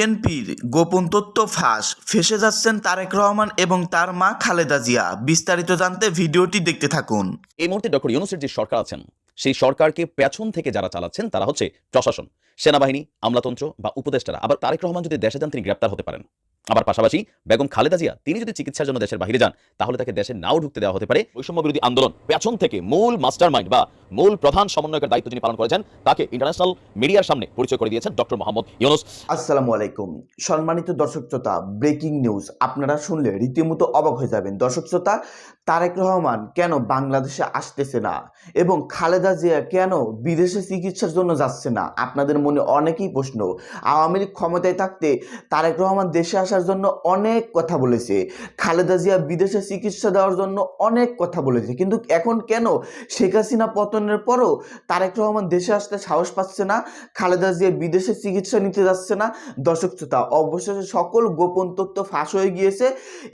বিএনপির গোপন তথ্য ফাঁস, ফেসে যাচ্ছেন তারেক রহমান এবং তার মা খালেদা জিয়া। বিস্তারিত জানতে ভিডিওটি দেখতে থাকুন। এই মুহূর্তে ডক্টর ইউনুসের যে সরকার আছেন, সেই সরকারকে পেছন থেকে যারা চালাচ্ছেন, তারা হচ্ছে প্রশাসন, সেনাবাহিনী, আমলাতন্ত্র বা উপদেষ্টারা। আবার তারেক রহমান যদি দেশে যান, তিনি গ্রেপ্তার হতে পারেন। আবার পাশাপাশি বেগম খালেদা জিয়া, তিনি যদি চিকিৎসার জন্য দেশের বাইরে যান, তাহলে তাকে দেশে নাও ঢুকতে দেওয়া হতে পারে। বৈষম্য বিরোধী আন্দোলন পেছন থেকে মূল মাস্টার মাইন্ড বা মূল প্রধান সমন্বয়কের দায়িত্ব যিনি পালন করেছেন, তাকে ইন্টারন্যাশনাল মিডিয়ার সামনে পরিচয় করে দিয়েছেন ডক্টর মোহাম্মদ ইউনুস। আসসালামু আলাইকুম। সম্মানিত দর্শক শ্রোতা ব্রেকিং নিউজ আপনারা শুনলে রীতিমতো অবাক হয়ে যাবেন। দর্শক শ্রোতা তারেক রহমান কেন বাংলাদেশে আসতেছে না? এবং খালেদা জিয়া কেন বিদেশে চিকিৎসার জন্য যাচ্ছে না? আপনাদের মনে অনেকেই প্রশ্ন। আওয়ামী লীগ ক্ষমতায় থাকতে তারেক রহমান দেশে আসার জন্য অনেক কথা বলেছে। খালেদা জিয়া বিদেশে চিকিৎসা দেওয়ার জন্য অনেক কথা বলেছে। কিন্তু এখন কেন শেখ হাসিনা পতনের পরও তারেক রহমান দেশে আসতে সাহস পাচ্ছে না? খালেদা জিয়া বিদেশে চিকিৎসা নিতে যাচ্ছে না? দর্শক শ্রোতা, অবশেষে সকল গোপন তথ্য ফাঁস হয়ে গিয়েছে।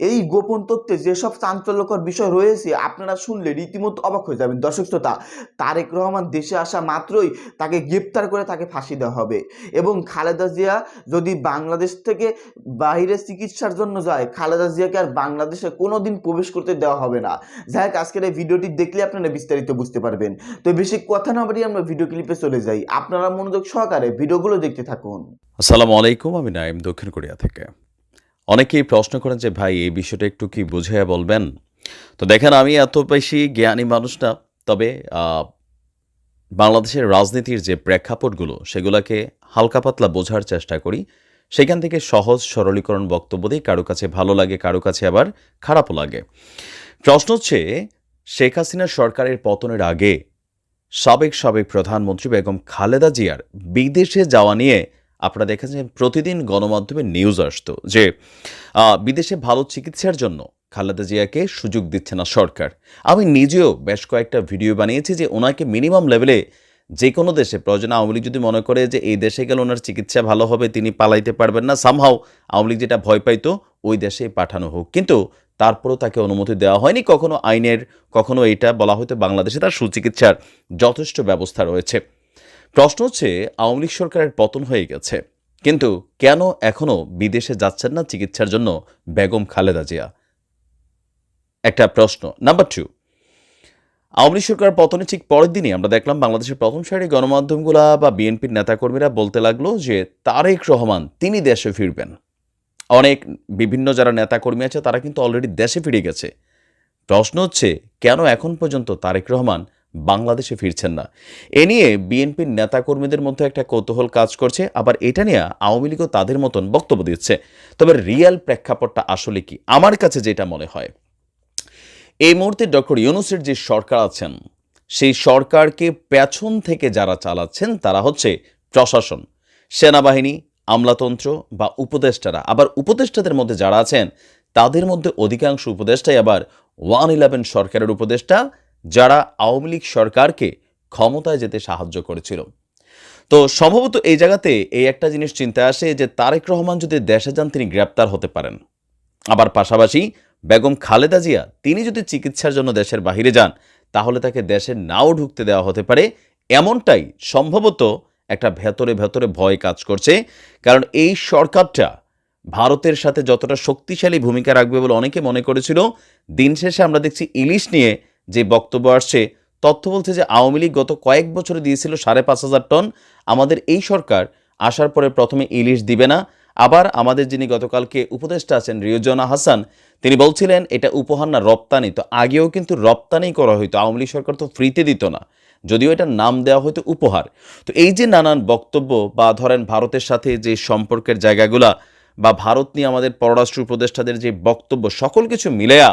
এই গোপন তথ্যে যেসব চাঞ্চল্যকর বিষয় রয়েছে, আপনারা শুনলে রীতিমতো অবাক হয়ে যাবেন। দর্শক শ্রোতা, তারেক রহমান দেশে আসা মাত্রই তাকে গ্রেপ্তার করে তাকে ফাঁসি দেওয়া হবে এবং খালেদা জিয়া যদি বাংলাদেশ থেকে বাইরে চিকিৎসার জন্য যায়, খালেদা জিয়াকে আর বাংলাদেশে কোনো দিন প্রবেশ করতে দেওয়া হবে না। যাই হোক, আজকের এই ভিডিওটি দেখলে আপনারা বিস্তারিত বুঝতে পারবেন। তো বেশি কথা না বাড়িয়ে আমরা ভিডিও ক্লিপে চলে যাই। আপনারা মনোযোগ সহকারে ভিডিওগুলো দেখতে থাকুন। আসসালামু আলাইকুম, আমি নাইম দক্ষিণ কোরিয়া থেকে। অনেকেই প্রশ্ন করেন যে, ভাই, এই বিষয়টা একটু কি বুঝিয়ে বলবেন? তো দেখেন, আমি এত বেশি জ্ঞানী মানুষ না, তবে বাংলাদেশের রাজনীতির যে প্রেক্ষাপটগুলো, সেগুলোকে হালকা পাতলা বোঝার চেষ্টা করি। সেখান থেকে সহজ, সরলীকরণ বক্তব্য দিই কারও কাছে ভালো লাগে, কারও কাছে আবার খারাপও লাগে। প্রশ্ন হচ্ছে, শেখ হাসিনা সরকারের পতনের আগে সাবেক সাবেক প্রধানমন্ত্রী বেগম খালেদা জিয়ার বিদেশে যাওয়া নিয়ে আপনারা দেখেছেন, প্রতিদিন গণমাধ্যমে নিউজ আসতো যে বিদেশে ভালো চিকিৎসার জন্য খালেদা জিয়াকে সুযোগ দিচ্ছে না সরকার। আমি নিজেও বেশ কয়েকটা ভিডিও বানিয়েছি যে ওনাকে মিনিমাম লেভেলে যে কোনো দেশে, প্রয়োজন আওয়ামী যদি মনে করে যে এই দেশে গেলে ওনার চিকিৎসা ভালো হবে, তিনি পালাইতে পারবেন না সামহাও আওয়ামী লীগ যেটা ভয় পাইতো, ওই দেশে পাঠানো হোক। কিন্তু তারপরেও তাকে অনুমতি দেওয়া হয়নি, কখনো আইনের, কখনো এটা বলা হয়তো বাংলাদেশে তার সুচিকিৎসার যথেষ্ট ব্যবস্থা রয়েছে। প্রশ্ন হচ্ছে, আওয়ামী লীগ সরকারের পতন হয়ে গেছে, কিন্তু কেন এখনও বিদেশে যাচ্ছেন না চিকিৎসার জন্য বেগম খালেদা জিয়া? একটা প্রশ্ন। নাম্বার টু আওয়ামী সরকার পতনের ঠিক পরের দিনই আমরা দেখলাম বাংলাদেশের প্রথম সারি গণমাধ্যমগুলা বা বিএনপির নেতাকর্মীরা বলতে লাগল যে, তারেক রহমান, তিনি দেশে ফিরবেন। অনেক বিভিন্ন যারা নেতাকর্মী আছে, তারা কিন্তু অলরেডি দেশে ফিরে গেছে। প্রশ্ন হচ্ছে, কেন এখন পর্যন্ত তারেক রহমান বাংলাদেশে ফিরছেন না? এ নিয়ে বিএনপির নেতাকর্মীদের মধ্যে একটা কৌতূহল কাজ করছে, আবার এটা নিয়ে আওয়ামী লীগও তাদের মতন বক্তব্য দিচ্ছে। তবে রিয়েল প্রেক্ষাপটটা আসলে কি? আমার কাছে যেটা মনে হয় এই মুহূর্তে ডক্টর ইউনুসের যে সরকার আছেন, সেই সরকারকে পেছন থেকে যারা চালাচ্ছেন, তারা হচ্ছে প্রশাসন, সেনাবাহিনী, আমলাতন্ত্র বা উপদেষ্টারা। আবার উপদেষ্টাদের মধ্যে যারা আছেন, তাদের মধ্যে অধিকাংশ উপদেষ্টাই আবার ওয়ান ইলেভেন সরকারের উপদেষ্টা, যারা আওয়ামী লীগ সরকারকে ক্ষমতায় যেতে সাহায্য করেছিল। তো সম্ভবত এই জায়গাতে এই একটা জিনিস চিন্তায় আসে যে তারেক রহমান যদি দেশে যান, তিনি গ্রেপ্তার হতে পারেন। আবার পাশাপাশি বেগম খালেদা জিয়া, তিনি যদি চিকিৎসার জন্য দেশের বাহিরে যান, তাহলে তাকে দেশে নাও ঢুকতে দেওয়া হতে পারে। এমনটাই সম্ভবত একটা ভেতরে ভেতরে ভয় কাজ করছে। কারণ এই সরকারটা ভারতের সাথে যতটা শক্তিশালী ভূমিকা রাখবে বলে অনেকে মনে করেছিল, দিন শেষে আমরা দেখছি ইলিশ নিয়ে যে বক্তব্য আসছে, তথ্য বলছে যে আওয়ামী লীগ গত কয়েক বছরে দিয়েছিল সাড়ে পাঁচ হাজার টন। আমাদের এই সরকার আসার পরে প্রথমে ইলিশ দিবে না আবার আমাদের যিনি গতকালকে উপদেষ্টা আছেন রিয়জনা হাসান, তিনি বলছিলেন, এটা উপহার না, রপ্তানি। তো আগেও কিন্তু রপ্তানি করা হইতো, আওয়ামী লীগ সরকার তো ফ্রিতে দিত না, যদিও এটার নাম দেওয়া হয়তো উপহার। তো এই যে নানান বক্তব্য বা ধরেন ভারতের সাথে যে সম্পর্কের জায়গাগুলা বা ভারত নিয়ে আমাদের পররাষ্ট্র উপদেষ্টাদের যে বক্তব্য, সকল কিছু মিলেয়া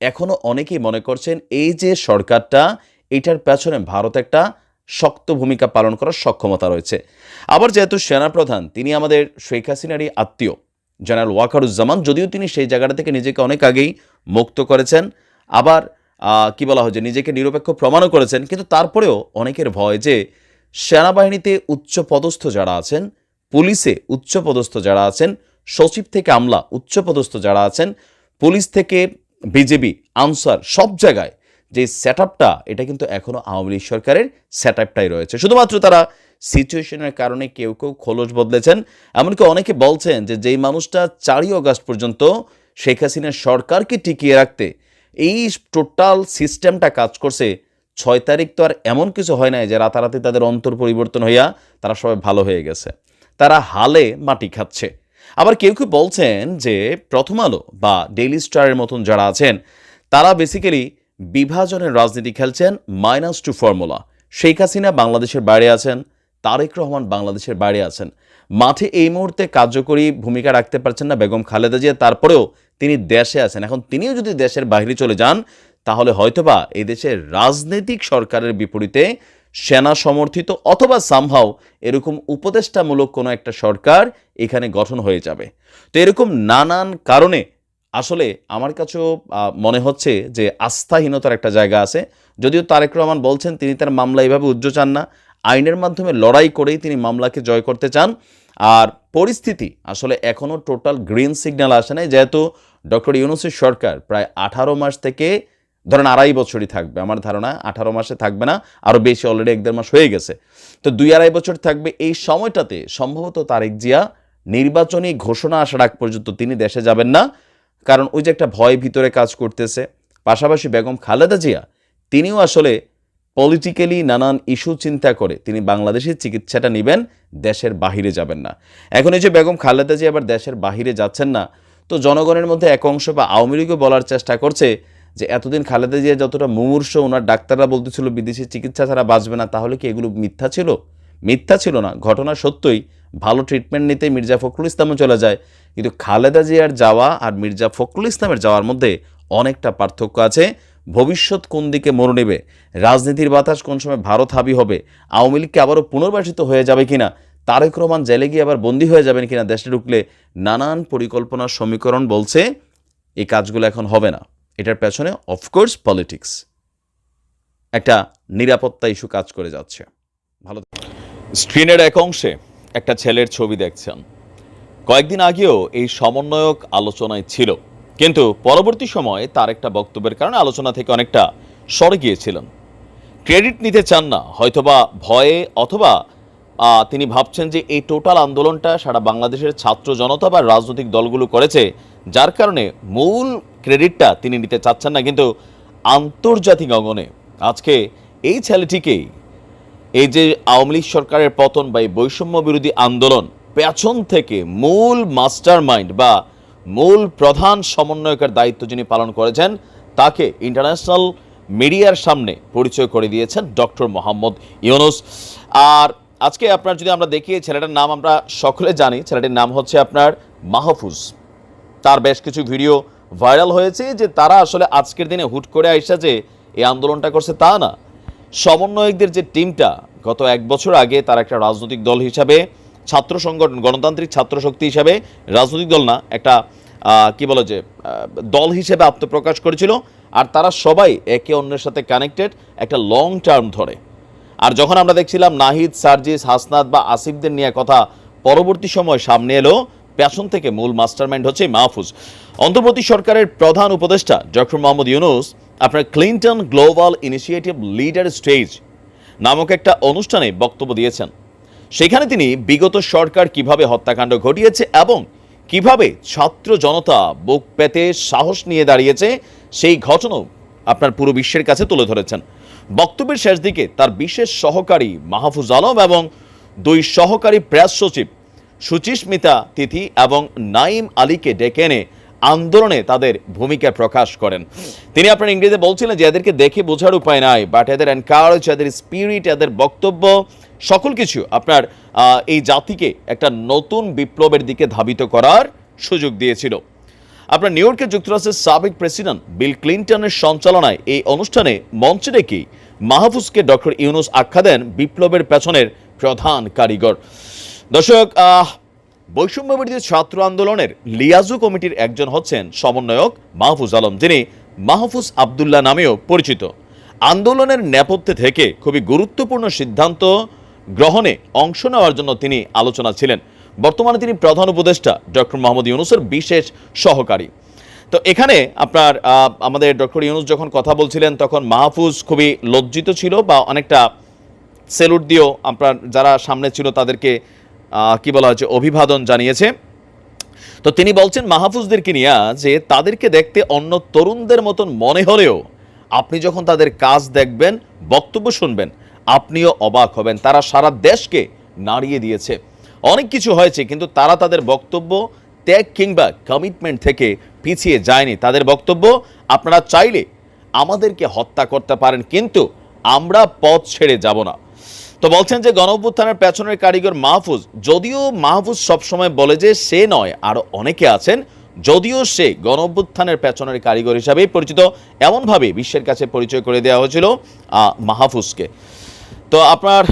এখনও অনেকেই মনে করছেন, এই যে সরকারটা, এটার পেছনে ভারত একটা শক্ত ভূমিকা পালন করার সক্ষমতা রয়েছে। আবার যেহেতু সেনাপ্রধান, তিনি আমাদের শেখ হাসিনারই আত্মীয়, জেনারেল ওয়াকারুজ্জামান, যদিও তিনি সেই জায়গাটা থেকে নিজেকে অনেক আগেই মুক্ত করেছেন। আবার কি বলা হয় যে নিজেকে নিরপেক্ষ প্রমাণও করেছেন, কিন্তু তারপরেও অনেকের ভয় যে সেনাবাহিনীতে উচ্চ পদস্থ যারা আছেন, পুলিশে উচ্চ পদস্থ যারা আছেন, সচিব থেকে আমলা উচ্চ পদস্থ যারা আছেন, পুলিশ থেকে বিজেপি, আনসার সব জায়গায় যে সেট এটা কিন্তু এখনও আওয়ামী লীগ সরকারের সেট রয়েছে। শুধুমাত্র তারা সিচুয়েশনের কারণে কেউ কেউ খোলস বদলেছেন। এমনকি অনেকে বলছেন যে যেই মানুষটা চারই অগাস্ট পর্যন্ত শেখ হাসিনার সরকারকে টিকিয়ে রাখতে এই টোটাল সিস্টেমটা কাজ করছে, ছয় তারিখ তো আর এমন কিছু হয় নাই যে রাতারাতি তাদের অন্তর পরিবর্তন হইয়া তারা সবাই ভালো হয়ে গেছে। তারা হালে মাটি খাচ্ছে। আবার কেউ কেউ বলছেন যে প্রথম আলো বা ডেইলি স্টারের মতন যারা আছেন, তারা বেসিক্যালি বিভাজনের রাজনীতি খেলছেন minus two formula. Sheikh Hasina বাংলাদেশের বাইরে আছেন, তারেক রহমান বাংলাদেশের বাইরে আছেন। মাঠে এই মুহূর্তে কার্যকরী ভূমিকা রাখতে পারছেন না বেগম খালেদা জিয়া, তারপরেও তিনি দেশে আছেন। এখন তিনিও যদি দেশের বাইরে চলে যান, তাহলে হয়তোবা এই দেশের রাজনৈতিক সরকারের বিপরীতে সেনা সমর্থিত অথবা সামহাও এরকম উপদেষ্টামূলক কোনো একটা সরকার এখানে গঠন হয়ে যাবে। তো এরকম নানান কারণে আসলে আমার কাছেও মনে হচ্ছে যে আস্থাহীনতার একটা জায়গা আছে। যদিও তারেক রহমান বলছেন তিনি তার মামলা এইভাবে উজ্জ্ব চান না। আইনের মাধ্যমে লড়াই করেই তিনি মামলাকে জয় করতে চান। আর পরিস্থিতি আসলে এখনও টোটাল গ্রিন সিগন্যাল আসে নাই। যেহেতু ডক্টর ইউনুসের সরকার প্রায় আঠারো মাস থেকে, ধরেন আড়াই বছরই থাকবে আমার ধারণা, আঠারো মাসে থাকবে না, আরও বেশি অলরেডি এক দেড় মাস হয়ে গেছে। তো দুই আড়াই বছর থাকবে এই সময়টাতে সম্ভবত তারেক জিয়া নির্বাচনী ঘোষণা আসার আগ পর্যন্ত তিনি দেশে যাবেন না। কারণ ওই যে একটা ভয় ভিতরে কাজ করতেছে। পাশাপাশি বেগম খালেদা জিয়া, তিনিও আসলে পলিটিক্যালি নানান ইস্যু চিন্তা করে। তিনি বাংলাদেশের চিকিৎসাটা নেবেন, দেশের বাহিরে যাবেন না। এখন এই যে বেগম খালেদা জিয়া আবার দেশের বাহিরে যাচ্ছেন না, তো জনগণের মধ্যে এক অংশ বা আওয়ামী লীগও বলার চেষ্টা করছে যে এতদিন খালেদা জিয়া যতটা মুমূর্ষ, ওনার ডাক্তাররা বলতেছিল বিদেশি চিকিৎসা ছাড়া বাঁচবে না, তাহলে কি এগুলো মিথ্যা ছিল? মিথ্যা ছিল না, ঘটনা সত্যই। ভালো ট্রিটমেন্ট নিতে মির্জা ফখরুল ইসলামও চলে যায়। কিন্তু খালেদা জিয়ার যাওয়া আর মির্জা ফখরুল ইসলামের যাওয়ার মধ্যে অনেকটা পার্থক্য আছে। ভবিষ্যৎ কোন দিকে মোড় নেবে? রাজনীতির বাতাস কোন সময় ভারত হাবি হবে? আওয়ামী লীগকে আবারও পুনর্বাসিত হয়ে যাবে কিনা? তারেক রহমান জেলে গিয়ে আবার বন্দী হয়ে যাবেন কিনা? দেশে ঢুকলে নানান পরিকল্পনার সমীকরণ বলছে, এই কাজগুলো এখন হবে না। এটার পেছনে অফকোর্স পলিটিক্স একটা নিরাপত্তা ইস্যু কাজ করে যাচ্ছে। ভালো স্ক্রিনের এক অংশে একটা ছেলের ছবি দেখছেন। কয়েকদিন আগেও এই সমন্বয়ক আলোচনায় ছিল। কিন্তু পরবর্তী সময়ে তার একটা বক্তব্যের কারণে আলোচনা থেকে অনেকটা সরে গিয়েছিলেন। ক্রেডিট নিতে চান না, হয়তোবা ভয়ে অথবা তিনি ভাবছেন যে এই টোটাল আন্দোলনটা সারা বাংলাদেশের ছাত্র জনতা বা রাজনৈতিক দলগুলো করেছে, যার কারণে মূল ক্রেডিটটা তিনি নিতে চাচ্ছেন না। কিন্তু আন্তর্জাতিক অঙ্গনে আজকে এই ছেলেটিকেই এই যে আওয়ামী লীগ সরকারের পতন বা এই বৈষম্য বিরোধী আন্দোলন পেছন থেকে মূল মাস্টার মাইন্ড বা মূল প্রধান সমন্বয়কের দায়িত্ব যিনি পালন করেছেন, তাকে ইন্টারন্যাশনাল মিডিয়ার সামনে পরিচয় করে দিয়েছেন ডক্টর মোহাম্মদ ইউনুস। আর আজকে আপনার যদি আমরা দেখি ছেলেটার নাম আমরা সকলে জানি, ছেলেটির নাম হচ্ছে আপনার মাহফুজ। তার বেশ কিছু ভিডিও ভাইরাল হয়েছে যে তারা আসলে আজকের দিনে হুট করে আইসা যে এই আন্দোলনটা করছে তা না। সমন্বয়কদের যে টিমটা, গত এক বছর আগে তার একটা রাজনৈতিক দল হিসাবে, ছাত্র সংগঠন, গণতান্ত্রিক ছাত্র শক্তি হিসাবে, রাজনৈতিক দল না, একটা কি বলে যে দল হিসেবে আত্মপ্রকাশ করেছিল। আর তারা সবাই একে অন্যের সাথে কানেক্টেড একটা লং টার্ম ধরে। আর যখন আমরা দেখছিলাম নাহিদ, সার্জিস, হাসনাত বা আসিফদের নিয়ে কথা পরবর্তী সময় সামনে এলো পেছন থেকে মূল মাস্টারমাইন্ড হচ্ছে মাহফুজ। অন্তর্বর্তী সরকারের প্রধান উপদেষ্টা ডক্টর মোহাম্মদ ইউনুস আপনার Clinton global initiative leader stage নামক একটা অনুষ্ঠানে বক্তব্য দিয়েছেন। সেখানে তিনি বিগত সরকার কীভাবে হত্যাকাণ্ড ঘটিয়েছে এবং কীভাবে ছাত্র জনতা বুক পেতে সাহস নিয়ে দাঁড়িয়েছে, সেই ঘটনাও আপনার পুরো বিশ্বের কাছে তুলে ধরেছেন। বক্তব্যের শেষ দিকে তার বিশেষ সহকারী মাহফুজ আলম এবং দুই সহকারী প্রেস সচিব সুচিস্মিতা তিথি এবং নাইম আলীকে ডেকে এনে আন্দোলনে তাদের ভূমিকা প্রকাশ করেন। তিনি আপনার ইংরেজিতে বলছিলেন যে এদেরকে দেখে বোঝার উপায় নাই বাট এদের এনকারেজ এদের স্পিরিট এদের বক্তব্য, সকল কিছু আপনার এই জাতিকে একটা নতুন বিপ্লবের দিকে ধাবিত করার সুযোগ দিয়েছিল। আপনার নিউ ইয়র্কের যুক্তরাষ্ট্রের সাবেক প্রেসিডেন্ট বিল ক্লিন্টনের সঞ্চালনায় এই অনুষ্ঠানে মঞ্চে ডেকে মাহফুজকে ডক্টর ইউনুস আখ্যা দেন বিপ্লবের পেছনের প্রধান কারিগর। দর্শক বৈষম্য বিরোধী ছাত্র আন্দোলনের লিয়াজু কমিটির একজন হচ্ছেন সমন্বয়ক মাহফুজ আলম। যিনি মাহফুজ আবদুল্লাহ নামেও পরিচিত। আন্দোলনের নেপথ্যে থেকে খুবই গুরুত্বপূর্ণ সিদ্ধান্ত গ্রহণে অংশ নেওয়ার জন্য তিনি আলোচনা ছিলেন। বর্তমানে তিনি প্রধান উপদেষ্টা ডক্টর মোহাম্মদ ইউনুসের বিশেষ সহকারী। তো এখানে আপনার আমাদের ডক্টর ইউনুস যখন কথা বলছিলেন, তখন মাহফুজ খুবই লজ্জিত ছিল বা অনেকটা সেলুট দিয়েও আপনার যারা সামনে ছিল তাদেরকে কি বলা হচ্ছে, অভিবাদন জানিয়েছে। তো তিনি বলছেন, মাহফুজদেরকে নিয়ে যে তাদেরকে দেখতে অন্য তরুণদের মতন মনে হলেও আপনি যখন তাদের কাজ দেখবেন, বক্তব্য শুনবেন, আপনিও অবাক হবেন। তারা সারা দেশকে নাড়িয়ে দিয়েছে। অনেক কিছু হয়েছে, কিন্তু তারা তাদের বক্তব্য ত্যাগ কিংবা কমিটমেন্ট থেকে পিছিয়ে যায়নি। তাদের বক্তব্য, আপনারা চাইলে আমাদেরকে হত্যা করতে পারেন, কিন্তু আমরা পথ ছেড়ে যাব না। তো বলছেন যে গণ অভ্যুত্থানের পেছনের কারিগর মাহফুজ, যদিও মাহফুজ সবসময় বলে যে সে নয় আরও অনেকে আছেন, যদিও সে গণ অভ্যুত্থানের পেছনের কারিগর হিসাবেই পরিচিত, এমনভাবে বিশ্বের কাছে পরিচয় করে দেওয়া হয়েছিল মাহফুজকে। তো আপনার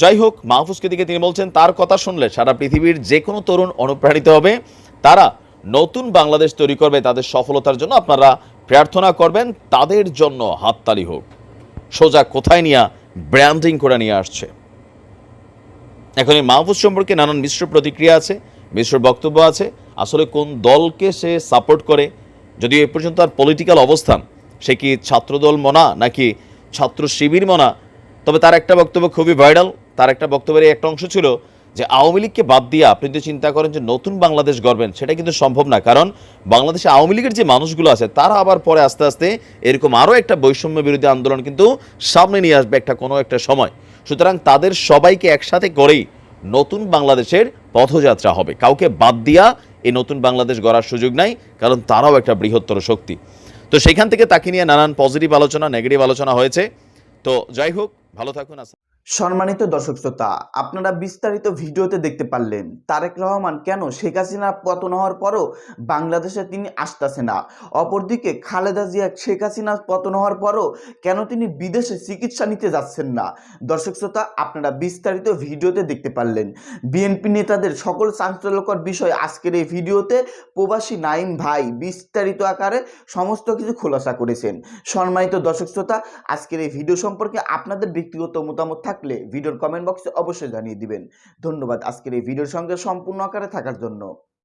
যাই হোক, মাহফুজকে দিকে তিনি বলছেন, তার কথা শুনলে সারা পৃথিবীর যে কোনো তরুণ অনুপ্রাণিত হবে। তারা নতুন বাংলাদেশ তৈরি করবে, তাদের সফলতার জন্য আপনারা প্রার্থনা করবেন, তাদের জন্য হাততালি হোক। সোজা কোথায় নিয়ে ব্র্যান্ডিং করে নিয়ে আসছে। এখন এই মাহফুজ সম্পর্কে নানান মিশ্র প্রতিক্রিয়া আছে, মিশ্র বক্তব্য আছে, আসলে কোন দলকে সে সাপোর্ট করে? যদিও এ পর্যন্ত তার পলিটিক্যাল অবস্থান, সে কি ছাত্রদল মনা নাকি ছাত্র শিবির মনা, তবে তার একটা বক্তব্য খুবই ভাইরাল তার একটা বক্তব্যের একটা অংশ ছিল যে আওয়ামী লীগকে বাদ দিয়ে আপনি যদি চিন্তা করেন যে নতুন বাংলাদেশ গড়বেন, সেটা কিন্তু সম্ভব না। কারণ বাংলাদেশে আওয়ামী লীগের যে মানুষগুলো আছে, তারা আবার পরে আস্তে আস্তে এরকম আরও একটা বৈষম্য বিরোধী আন্দোলন কিন্তু সামনে নিয়ে আসবে একটা কোনো একটা সময়। সুতরাং তাদের সবাইকে একসাথে করেই নতুন বাংলাদেশের পথযাত্রা হবে। কাউকে বাদ দিয়া এই নতুন বাংলাদেশ গড়ার সুযোগ নাই, কারণ তারাও একটা বৃহত্তর শক্তি। তো সেখান থেকে তাকে নিয়ে নানান পজিটিভ আলোচনা নেগেটিভ আলোচনা হয়েছে। তো যাই হোক, ভালো থাকুন, আস সম্মানিত দর্শক শ্রোতা, আপনারা বিস্তারিত ভিডিওতে দেখতে পারলেন তারেক রহমান কেন শেখ হাসিনা পতন হওয়ার পরও বাংলাদেশে তিনি আসতেছে না। অপরদিকে খালেদা জিয়া শেখ হাসিনা পতন হওয়ার পরও কেন তিনি বিদেশে চিকিৎসা নিতে যাচ্ছেন না? দর্শক শ্রোতা, আপনারা বিস্তারিত ভিডিওতে দেখতে পারলেন। বিএনপি নেতাদের সকল চাঞ্চল্যকর বিষয় আজকের এই ভিডিওতে প্রবাসী নাইম ভাই বিস্তারিত আকারে সমস্ত কিছু খোলাসা করেছেন। সম্মানিত দর্শক শ্রোতা, আজকের এই ভিডিও সম্পর্কে আপনাদের ব্যক্তিগত মতামত থাকলে ভিডিওর কমেন্ট বক্সে অবশ্যই জানিয়ে দিবেন। ধন্যবাদ আজকের এই ভিডিওর সঙ্গে সম্পূর্ণ আকারে থাকার জন্য।